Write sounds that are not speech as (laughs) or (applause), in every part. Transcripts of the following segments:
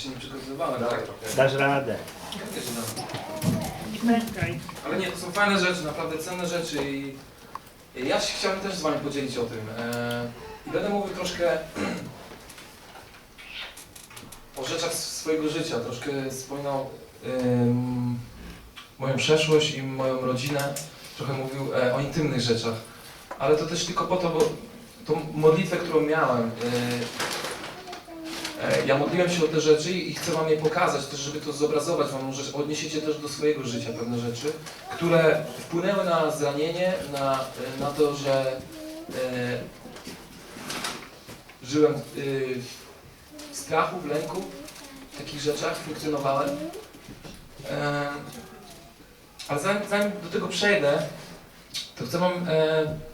się nie przygotowywałem, Tak, tak? Dasz radę. Chętnie, że dam. Pękaj. Ale nie, to są fajne rzeczy, naprawdę cenne rzeczy i i ja się chciałbym też z Wami podzielić o tym. E, I będę mówił troszkę (clears throat) o rzeczach z swojego życia, troszkę wspominał em, moją przeszłość i moją rodzinę, trochę mówił e, o intymnych rzeczach. Ale to też tylko po to, bo tą modlitwę, którą miałem, e, ja modliłem się o te rzeczy i chcę Wam je pokazać, też żeby to zobrazować Wam, może odniesiecie też do swojego życia pewne rzeczy, które wpłynęły na zranienie, na, na to, że e, żyłem e, w strachu, w lęku, w takich rzeczach funkcjonowałem. E, ale zanim, zanim do tego przejdę, to chcę Wam e,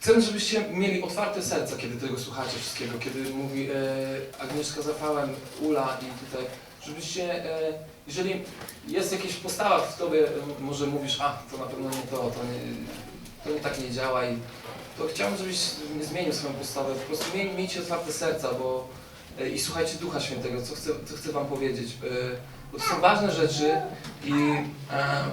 Chcę, żebyście mieli otwarte serca, kiedy tego słuchacie wszystkiego, kiedy mówi e, Agnieszka Zapałem, Ula i tutaj, żebyście, e, jeżeli jest jakaś postawa w tobie, e, może mówisz, a to na pewno nie to, to nie, to nie tak nie działa i to chciałbym, żebyś zmienił swoją postawę, po prostu miej, miejcie otwarte serca, bo e, i słuchajcie Ducha Świętego, co chcę, co chcę wam powiedzieć, e, bo to są ważne rzeczy i e,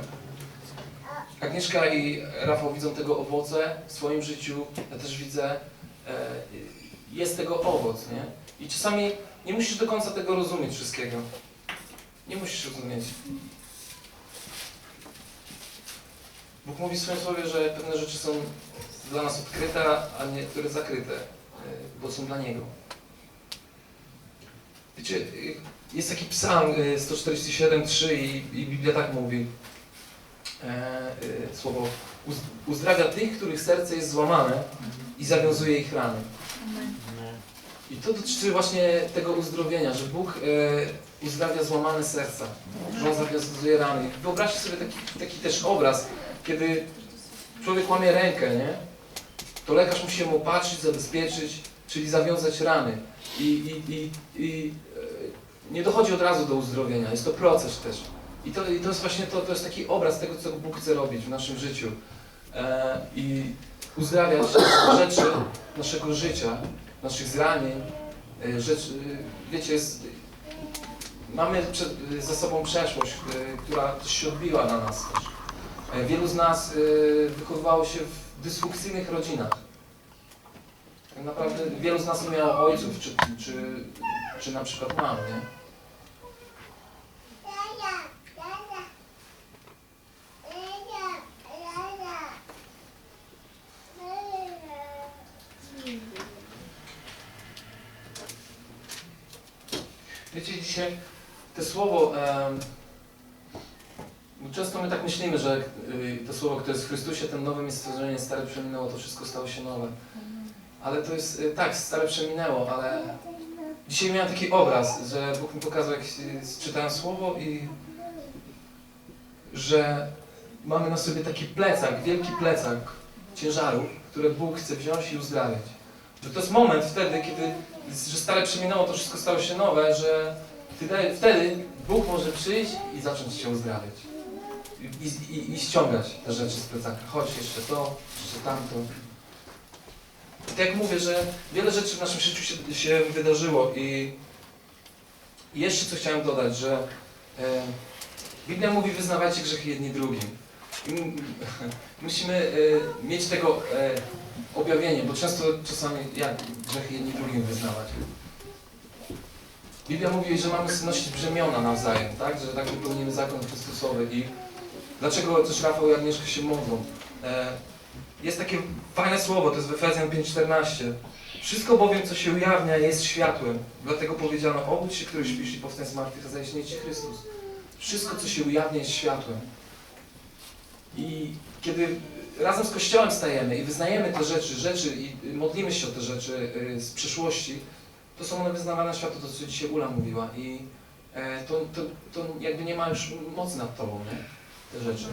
Agnieszka i Rafał widzą tego owoce w swoim życiu, ja też widzę, e, jest tego owoc, nie? I czasami nie musisz do końca tego rozumieć wszystkiego. Nie musisz rozumieć. Bóg mówi w swoim słowie, że pewne rzeczy są dla nas odkryte, a niektóre zakryte, e, bo są dla Niego. Wiecie, e, jest taki psalm e, 147,3 i, i Biblia tak mówi słowo "Uz- uzdrawia tych, których serce jest złamane i zawiązuje ich rany. I to dotyczy właśnie tego uzdrowienia, że Bóg e, uzdrawia złamane serca, że On zawiązuje rany. Wyobraźcie sobie taki, taki też obraz, kiedy człowiek łamie rękę, nie? To lekarz musi mu patrzeć, zabezpieczyć, czyli zawiązać rany. I, i, i, i e, nie dochodzi od razu do uzdrowienia, jest to proces też. I to, i to jest właśnie to, to jest taki obraz tego, co Bóg chce robić w naszym życiu. E, I uzdrawiać rzeczy naszego życia, naszych zranień, e, e, wiecie, jest, mamy przed, za sobą przeszłość, e, która też się odbiła na nas też. E, Wielu z nas e, wychowywało się w dysfunkcyjnych rodzinach. Tak naprawdę wielu z nas nie miało ojców, czy, czy, czy na przykład mam, nie? Dzisiaj to słowo, bo często my tak myślimy, że y, to słowo, które jest w Chrystusie, ten nowym jest stworzenie, stare przeminęło, to wszystko stało się nowe. Ale to jest, y, tak, stare przeminęło, ale dzisiaj miałem taki obraz, że Bóg mi pokazał, jak y, czytałem słowo i że mamy na sobie taki plecak, wielki plecak ciężarów, które Bóg chce wziąć i uzdrawiać. Że to jest moment wtedy, kiedy że stare przeminęło, to wszystko stało się nowe, że wtedy, wtedy Bóg może przyjść i zacząć Cię uzdrawiać. I, i, I ściągać te rzeczy z plecaka. Chodź, jeszcze to, jeszcze tamto. I tak jak mówię, że wiele rzeczy w naszym życiu się, się wydarzyło i jeszcze co chciałem dodać, że e, Biblia mówi wyznawajcie grzechy jedni drugim. I m- (laughs) musimy e, mieć tego e, objawienie, bo często czasami jak grzechy jedni drugim wyznawać. Biblia mówi, że mamy znosić brzemiona nawzajem, tak? Że tak wypełnimy zakon Chrystusowy i dlaczego też Rafał i Agnieszka się modlą. E, jest takie fajne słowo, to jest w Efezjan 5,14. Wszystko bowiem, co się ujawnia, jest światłem. Dlatego powiedziano, obudź się, który śpisz i powstań z martwych, a zajaśnieje Ci Chrystus. Wszystko, co się ujawnia, jest światłem. I kiedy razem z Kościołem stajemy i wyznajemy te rzeczy, rzeczy i modlimy się o te rzeczy y, z przeszłości, to są one wyznawane światu, to co dzisiaj Ula mówiła i e, to, to, to jakby nie ma już mocy nad Tobą, nie? Te rzeczy.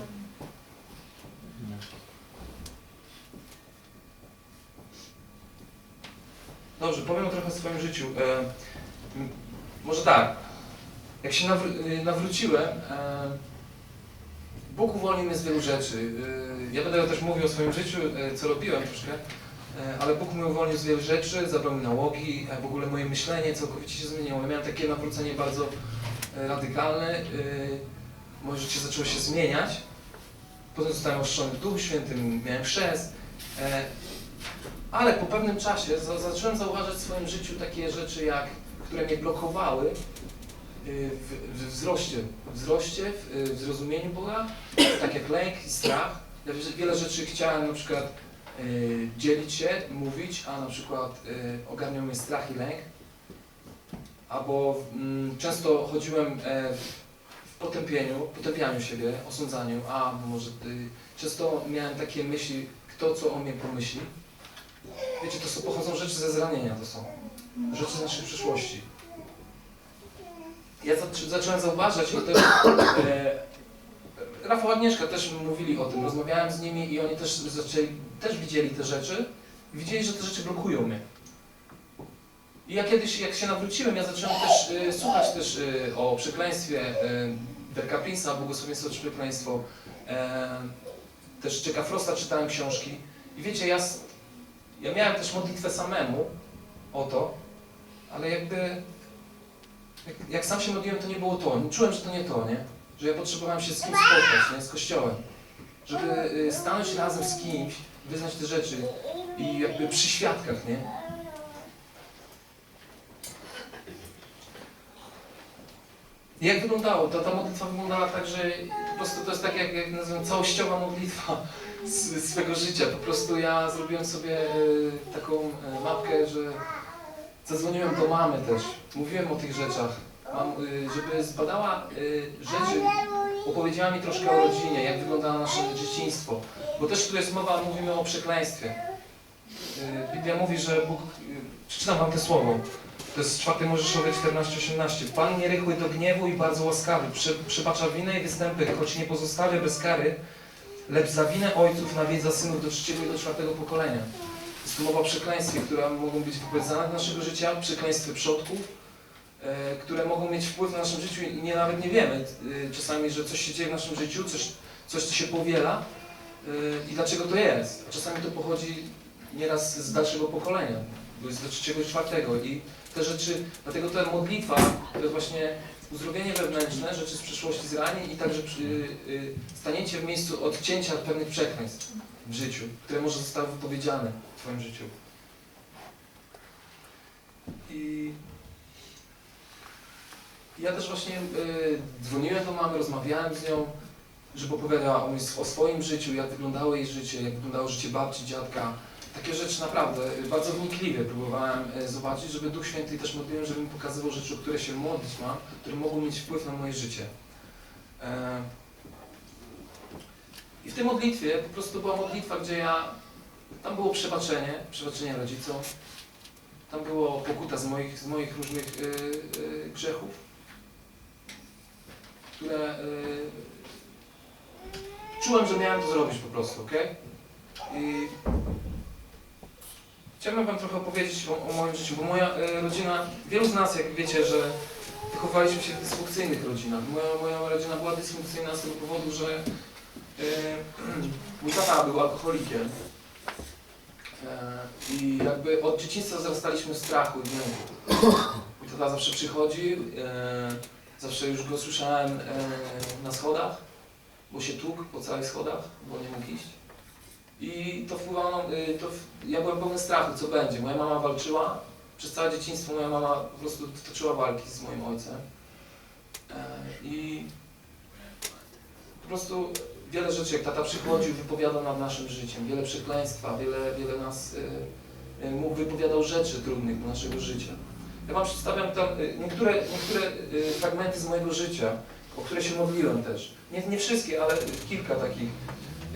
Dobrze, powiem trochę o swoim życiu. E, może tak, jak się nawr- y, nawróciłem, e, Bóg uwolnił mnie z wielu rzeczy. Y, Ja będę też mówił o swoim życiu, y, co robiłem troszkę, E, Ale Bóg mnie uwolnił z wielu rzeczy, zabrał mi nałogi, e, w ogóle moje myślenie całkowicie się zmieniło. Ja miałem takie nawrócenie bardzo e, radykalne, e, moje życie zaczęło się zmieniać. Potem zostałem oszczony w Duchu Świętym, miałem chrzest. e, Ale po pewnym czasie za, zacząłem zauważać w swoim życiu takie rzeczy, jak, które mnie blokowały w, w wzroście, w wzroście, w, w zrozumieniu Boga, tak jak lęk i strach. Ja wie- wiele rzeczy chciałem na przykład dzielić się, mówić, a na przykład y, ogarniał mnie strach i lęk. Albo mm, często chodziłem e, w potępieniu, potępianiu siebie, osądzaniu, a może y, często miałem takie myśli, kto co o mnie pomyśli. Wiecie, to są, pochodzą rzeczy ze zranienia, to są rzeczy z naszej przyszłości. Ja zac- zacząłem zauważać i też e, Rafał Agnieszka też mówili o tym, rozmawiałem z nimi i oni też zaczęli, też widzieli te rzeczy i widzieli, że te rzeczy blokują mnie. I ja kiedyś, jak się nawróciłem, ja zacząłem też e, słuchać też e, o przekleństwie e, Derka Prince'a, błogosławieństwo czy przekleństwo. E, też Czeka Frosta czytałem książki. I wiecie, ja, ja miałem też modlitwę samemu o to, ale jakby jak, jak sam się modliłem, to nie było to. Czułem, że to nie to, nie? Że ja potrzebowałem się z kimś spotkać, nie? Z Kościołem. Żeby y, stanąć razem z kimś, wyznać te rzeczy i jakby przy świadkach, nie? I Jak wyglądało? Ta, ta modlitwa wyglądała tak, że po prostu to jest tak jak, jak nazywam, całościowa modlitwa z swego życia. Po prostu ja zrobiłem sobie e, taką e, mapkę, że zadzwoniłem do mamy też. Mówiłem o tych rzeczach. Mam, y, żeby zbadała y, rzeczy, opowiedziała mi troszkę o rodzinie, jak wyglądało nasze dzieciństwo. Bo też tu jest mowa, mówimy o przekleństwie. Y, Biblia mówi, że Bóg, przeczytam wam te słowo. To jest 4 Mojżeszowie 14-18. Pan nierychły do gniewu i bardzo łaskawy, przy, przebacza winę i występy, choć nie pozostawia bez kary, lecz za winę ojców nawiedza synów do trzeciego i do czwartego pokolenia. Jest tu mowa o przekleństwie, które mogą być wypowiedziane do naszego życia, przekleństwie przodków, które mogą mieć wpływ na naszym życiu i nie, nawet nie wiemy e, czasami, że coś się dzieje w naszym życiu, coś, coś co się powiela e, i dlaczego to jest. Czasami to pochodzi nieraz z dalszego pokolenia, jest do trzeciego czwartego i te rzeczy, dlatego ta modlitwa to jest właśnie uzdrowienie wewnętrzne, rzeczy z przeszłości, zranień i także przy, y, staniecie w miejscu odcięcia pewnych przekleństw w życiu, które może zostały wypowiedziane w Twoim życiu. I ja też właśnie y, dzwoniłem do mamy, rozmawiałem z nią, żeby opowiadała o, o swoim życiu, jak wyglądało jej życie, jak wyglądało życie babci, dziadka. Takie rzeczy naprawdę y, bardzo wnikliwie próbowałem y, zobaczyć, żeby Duch Święty też modliłem, żeby mi pokazywał rzeczy, o które się modlić mam, które mogą mieć wpływ na moje życie. E, I w tej modlitwie po prostu była modlitwa, gdzie ja, tam było przebaczenie, przebaczenie rodzicom, tam było pokuta z moich, z moich różnych y, y, grzechów, które y, czułem, że miałem to zrobić po prostu, ok? I chciałbym Wam trochę opowiedzieć o, o moim życiu, bo moja y, rodzina, wielu z nas, jak wiecie, że wychowaliśmy się w dysfunkcyjnych rodzinach. Moja, moja rodzina była dysfunkcyjna z tego powodu, że y, (clears throat) mój tata był alkoholikiem. E, I jakby od dzieciństwa wzrastaliśmy strachu i gniewu. Mój tata zawsze przychodził, e, zawsze już go słyszałem e, na schodach, bo się tłukł po całych schodach, bo nie mógł iść. I to wpływało, na- y, to, ja byłem pełen strachu, co będzie. Moja mama walczyła, przez całe dzieciństwo moja mama po prostu toczyła walki z moim ojcem. E, I po prostu wiele rzeczy, jak tata przychodził, wypowiadał nad naszym życiem, wiele przekleństwa, wiele, wiele nas mu wypowiadał rzeczy trudnych do naszego życia. Ja Wam przedstawiam tam y, niektóre, niektóre y, fragmenty z mojego życia, o które się modliłem też. Nie, nie wszystkie, ale kilka takich.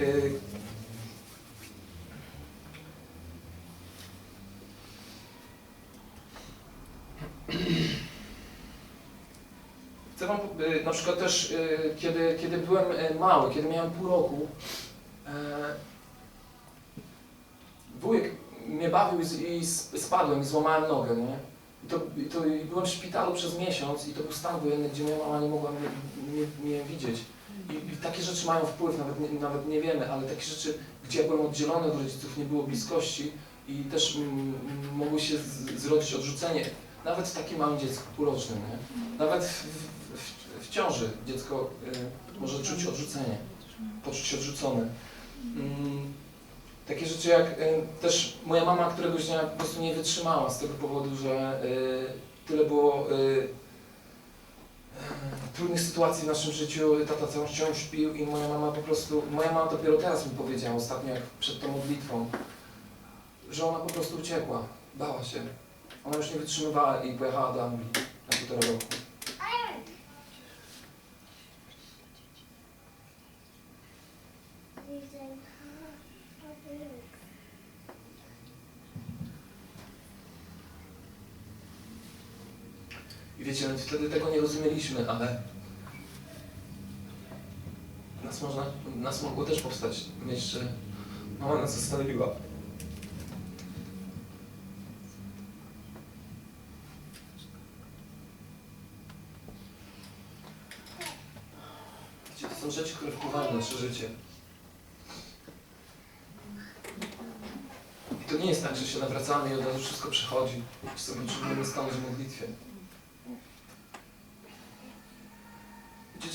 Y, Chcę Wam na przykład też, kiedy, kiedy byłem mały, kiedy miałem pół roku, e, wujek mnie bawił i, spadłem i złamałem nogę, nie? To, to, byłem w szpitalu przez miesiąc i to był stan wojenny, gdzie moja mama nie mogła mnie, mnie, mnie widzieć. I, I takie rzeczy mają wpływ, nawet nie, nawet nie wiemy, ale takie rzeczy, gdzie ja byłem oddzielony od rodziców, nie było bliskości i też mm, mogło się z, zrodzić odrzucenie, nawet w takim małym dziecku urocznym, nie? Nawet w, w, w ciąży dziecko y, może czuć odrzucenie, poczuć się odrzucone. Mm, takie rzeczy jak y, też moja mama któregoś dnia po prostu nie wytrzymała z tego powodu, że y, tyle było y, trudnych sytuacji w naszym życiu, tata całą wciąż śpił i moja mama po prostu, moja mama dopiero teraz mi powiedziała ostatnio, jak przed tą modlitwą, że ona po prostu uciekła, bała się. Ona już nie wytrzymywała i pojechała do Anglii na półtora roku. I wiecie, my wtedy tego nie rozumieliśmy, ale nas, można, nas mogło też powstać myśl, że mama nas. Wiecie, to są rzeczy, które wpływają na nasze życie. I to nie jest tak, że się nawracamy i od razu wszystko przechodzi. I sobie potrzebujemy stanąć w modlitwie.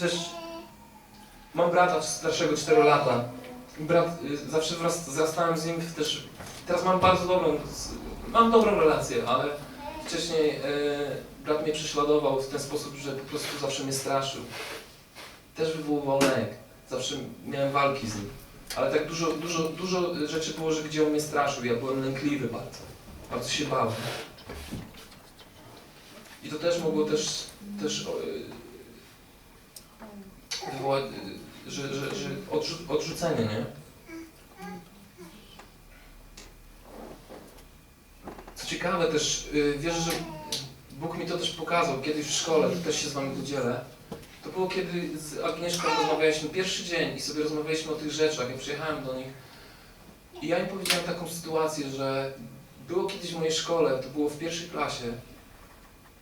Też, mam brata starszego 4 lata. Brat, y, zawsze wraz, wzrastałem z nim też, teraz mam bardzo dobrą, mam dobrą relację, ale wcześniej y, brat mnie prześladował w ten sposób, że po prostu zawsze mnie straszył. Też wywoływał lęk, zawsze miałem walki z nim. Ale tak dużo, dużo, dużo rzeczy było, że gdzie on mnie straszył, ja byłem lękliwy bardzo, bardzo się bałem. I to też mogło też, też o, wywołać, y, że, że, że odrzu odrzucenie, nie? Co ciekawe też, y, wierzę, że Bóg mi to też pokazał kiedyś w szkole, to też się z Wami podzielę. To było kiedy z Agnieszką rozmawialiśmy pierwszy dzień i sobie rozmawialiśmy o tych rzeczach, ja przyjechałem do nich i ja im powiedziałem taką sytuację, że było kiedyś w mojej szkole, to było w pierwszej klasie,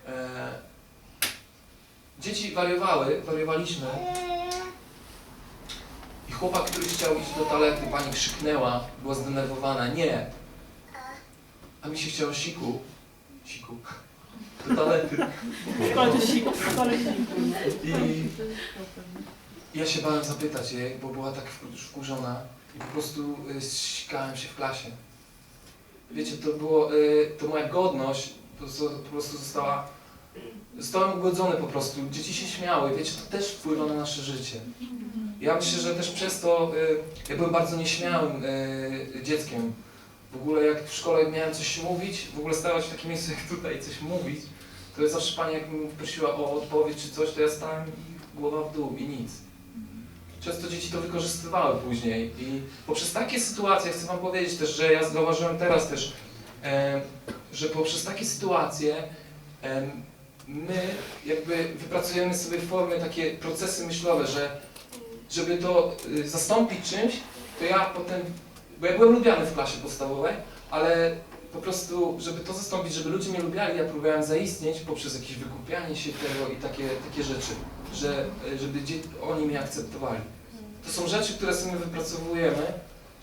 e, dzieci wariowały, wariowaliśmy i chłopak, który chciał iść do toalety, pani krzyknęła, była zdenerwowana, nie. A mi się chciało siku, siku, do toalety. I ja się bałem zapytać jej, bo była tak wkur- wkurzona i po prostu y, ścigałem się w klasie. Wiecie, to było, y, to moja godność po prostu, po prostu została, zostałem ugodzony po prostu. Dzieci się śmiały, wiecie, to też wpływa na nasze życie. Ja myślę, że też przez to, y, ja byłem bardzo nieśmiałym y, dzieckiem. W ogóle jak w szkole miałem coś mówić, w ogóle stawać w takim miejscu jak tutaj coś mówić, to zawsze pani jak mnie prosiła o odpowiedź czy coś, to ja stałem i głowa w dół i nic. Często dzieci to wykorzystywały później i poprzez takie sytuacje, chcę wam powiedzieć też, że ja zauważyłem teraz też, że poprzez takie sytuacje my jakby wypracujemy sobie formy, takie procesy myślowe, że żeby to y, zastąpić czymś, to ja potem, bo ja byłem lubiany w klasie podstawowej, ale po prostu, żeby to zastąpić, żeby ludzie mnie lubiali, ja próbowałem zaistnieć poprzez jakieś wykupianie się tego i takie, takie rzeczy, że y, żeby oni mnie akceptowali. To są rzeczy, które sobie wypracowujemy,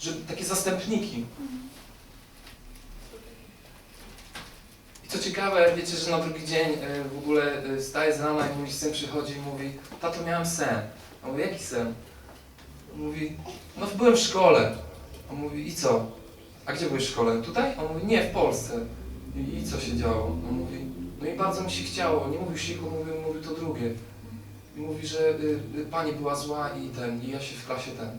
że takie zastępniki. I co ciekawe, wiecie, że na drugi dzień y, w ogóle y, wstaję z rana i mój syn przychodzi i mówi, tato miałem sen. A mówię, jaki sen? On mówi, no byłem w szkole. On mówi, i co? A gdzie byłeś w szkole? Tutaj? On mówi, nie, w Polsce. I, i co się działo? On mówi, no i bardzo mi się chciało. Nie mówił siku, mówił, mówił to drugie. I mówi, że y, y, pani była zła i ten, i ja się w klasie ten.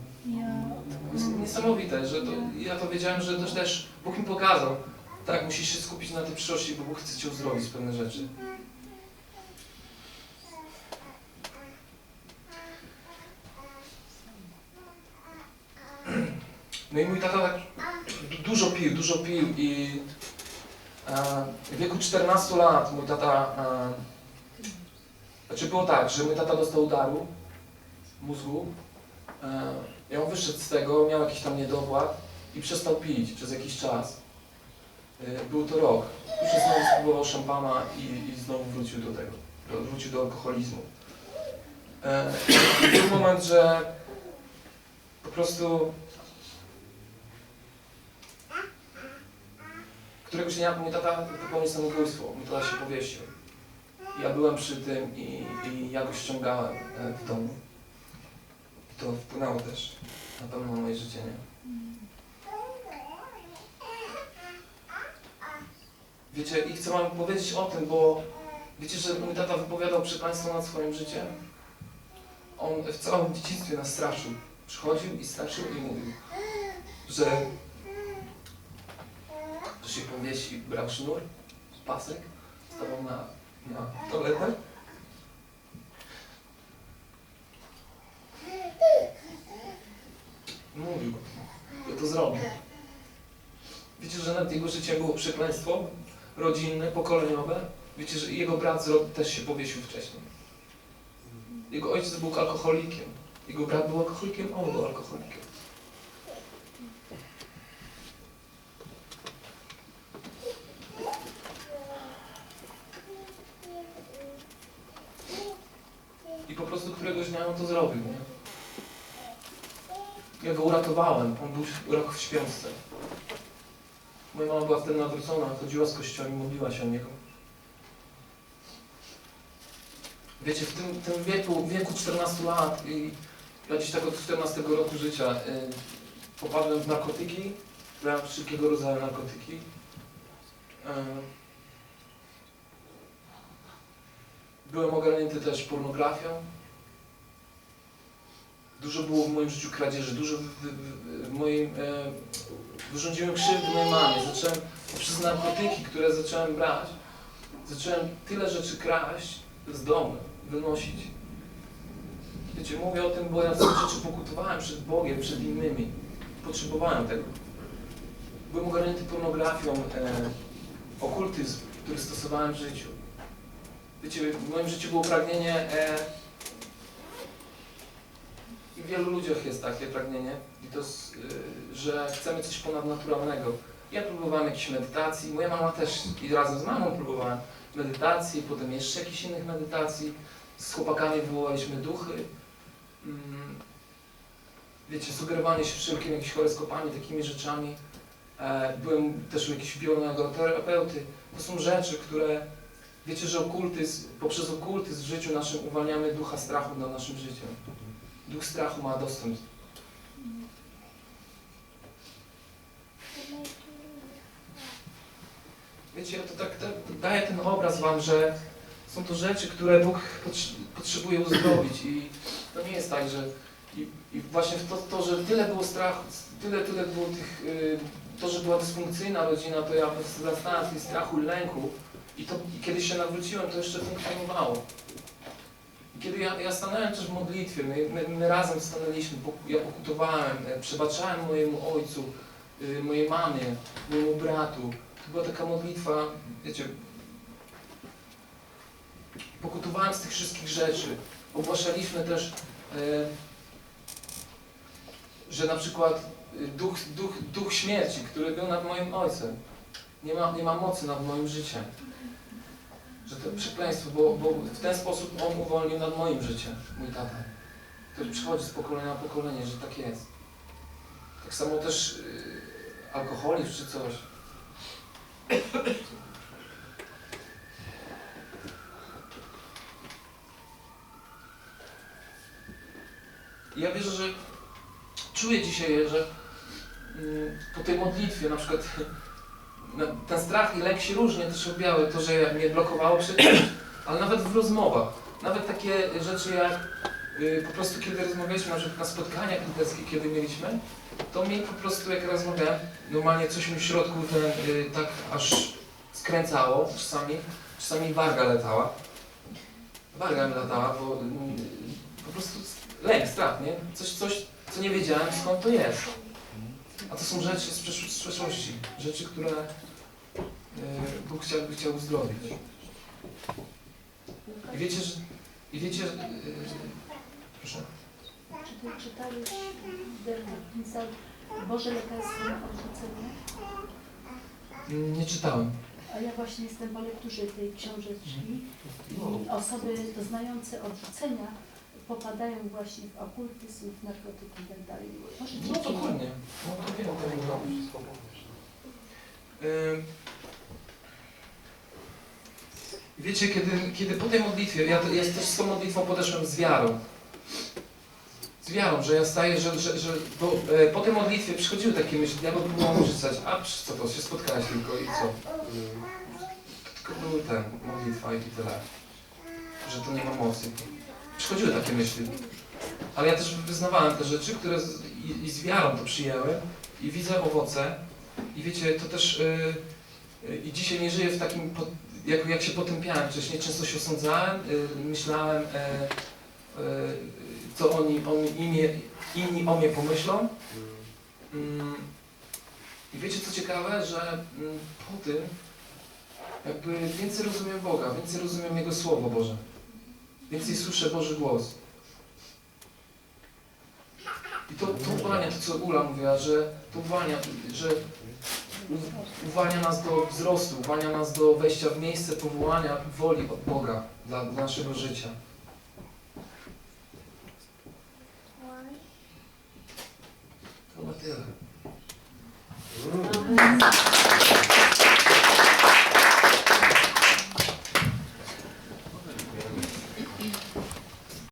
To jest niesamowite, że to, ja to wiedziałem, że też, też Bóg mi pokazał. Tak, musisz się skupić na tej przyszłości, bo Bóg chce cię uzdrowić pewne rzeczy. No i mój tata tak du- dużo pił, dużo pił i e, w wieku 14 lat mój tata, e, znaczy było tak, że mój tata dostał udaru mózgu e, i on wyszedł z tego, miał jakiś tam niedowład i przestał pić przez jakiś czas. E, był to rok. Później znowu spróbował szampana i, i znowu wrócił do tego, wrócił do alkoholizmu. E, był moment, że po prostu Któregoś dnia mój tata popełnił samobójstwo, mój tata się powiesił. Ja byłem przy tym i, i ja go ściągałem e, w domu. I to wpłynęło też na pewno moje życie, nie? Wiecie, i chcę wam powiedzieć o tym, bo wiecie, że mój tata wypowiadał przed Państwem nad swoim życiem? On w całym dzieciństwie nas straszył. Przychodził i straszył i mówił, że, że się powiesi, brał sznur, pasek, stawał na, na toaletę. Mówił, że to zrobił. Wiecie, że nad jego życiem było przekleństwo rodzinne, pokoleniowe. Wiecie, że jego brat też się powiesił wcześniej. Jego ojciec był alkoholikiem. Jego brat był alkoholikiem, on był alkoholikiem. I po prostu któregoś dnia on to zrobił, nie? Ja go uratowałem, on był w śpiączce. Moja mama była wtedy nawrócona, chodziła z kościołem i modliła się o niego. Wiecie, w tym, tym wieku, wieku 14 lat i ja gdzieś tak od 14 roku życia y, popadłem w narkotyki, brałem wszelkiego rodzaju narkotyki. Y, byłem ogarnięty też pornografią. Dużo było w moim życiu kradzieży, dużo w, w, w, moim... E, wyrządziłem krzywdy mojej mamie. Zacząłem przez narkotyki, które zacząłem brać, zacząłem tyle rzeczy kraść z domu, wynosić. Wiecie, mówię o tym, bo ja te rzeczy pokutowałem przed Bogiem, przed innymi. Potrzebowałem tego. Byłem ogarnięty pornografią, e, okultyzm, który stosowałem w życiu. Wiecie, w moim życiu było pragnienie e, i w wielu ludziach jest takie pragnienie, to y, że chcemy coś ponadnaturalnego. Ja próbowałem jakiejś medytacji, moja mama też i razem z mamą próbowałem medytacji, potem jeszcze jakichś innych medytacji. Z chłopakami wywołaliśmy duchy. Mm, Wiecie, sugerowanie się wszelkimi jakimiś horoskopami, takimi rzeczami. E, Byłem też u jakiegoś bioterapeuty. To są rzeczy, które wiecie, że okultyzm, poprzez okultyzm w życiu naszym uwalniamy ducha strachu nad naszym życiem. Duch strachu ma dostęp. Wiecie, to tak, tak daję ten obraz wam, że są to rzeczy, które Bóg potr- potrzebuje uzdrowić i to nie jest tak, że i, i właśnie to, to, że tyle było strachu, tyle, tyle było tych, y, to, że była dysfunkcyjna rodzina, to ja po prostu w strachu lęku i to, i kiedy się nawróciłem, to jeszcze funkcjonowało. I Kiedy ja, ja stanąłem też w modlitwie, my, my, my razem stanęliśmy, ja pokutowałem, przebaczałem mojemu ojcu, y, mojej mamie, mojemu bratu. Była taka modlitwa, wiecie, pokutowałem z tych wszystkich rzeczy. Ogłaszaliśmy też, e, że na przykład y, duch, duch, duch śmierci, który był nad moim ojcem, nie ma, nie ma mocy nad moim życiem. Że to przekleństwo, bo, bo w ten sposób on uwolnił nad moim życiem, mój tata. To przychodzi z pokolenia na pokolenie, że tak jest. Tak samo też y, alkoholizm czy coś. Ja wierzę, że czuję dzisiaj, że mm, po tej modlitwie na przykład na- ten strach i lęk się różnie też objały, to, że mnie blokowało przed ale nawet w rozmowach, nawet takie rzeczy jak po prostu kiedy rozmawialiśmy na przykład na spotkaniach literskich, kiedy mieliśmy, to mi po prostu jak rozmawiałem, normalnie coś mi w środku ten, y, tak aż skręcało czasami, czasami warga latała. Warga mi latała, bo mm, po prostu lęk, strach, nie? Coś, coś, co nie wiedziałem skąd to jest. A to są rzeczy z, przesz- z przeszłości, rzeczy, które e, Bóg chciałby chciał uzdrowić. I wiecie, że... I wiecie, że... proszę. Czy ty czytałeś Bernard Boże lekarstwo na odrzucenie? Nie czytałem. A ja właśnie jestem po lekturze tej książeczki i osoby doznające odrzucenia popadają właśnie w okultyzm, w narkotyki i tak dalej. Może No dokładnie. No to wiem, to I wiecie, kiedy, kiedy po tej modlitwie, ja, to- ja też z tą modlitwą podeszłem z wiarą. Z wiarą, że ja staję, że, że, że bo, e, po tej modlitwie przychodziły takie myśli, ja go próbowałem rzucać, a psz, co to, się spotkałeś tylko i co? Tylko były ten, modlitwa i tyle. Że to nie ma mocy. Przychodziły takie myśli. Ale ja też wyznawałem te rzeczy, które z, i, i z wiarą to przyjęłem i widzę owoce. I wiecie, to też y, y, i dzisiaj nie żyję w takim, po, jak, jak się potępiałem wcześniej, często się osądzałem, myślałem, e, e, co oni, oni imię, inni o mnie pomyślą. Mm, I wiecie co ciekawe, że mm, po tym jakby więcej rozumiem Boga, więcej rozumiem Jego Słowo Boże. Więcej słyszę Boży głos. I to, to uwalnia, to co Ula mówiła, że to uwalnia, że uwalnia nas do wzrostu, uwalnia nas do wejścia w miejsce powołania woli od Boga dla, dla naszego życia. To chyba tyle. Amen.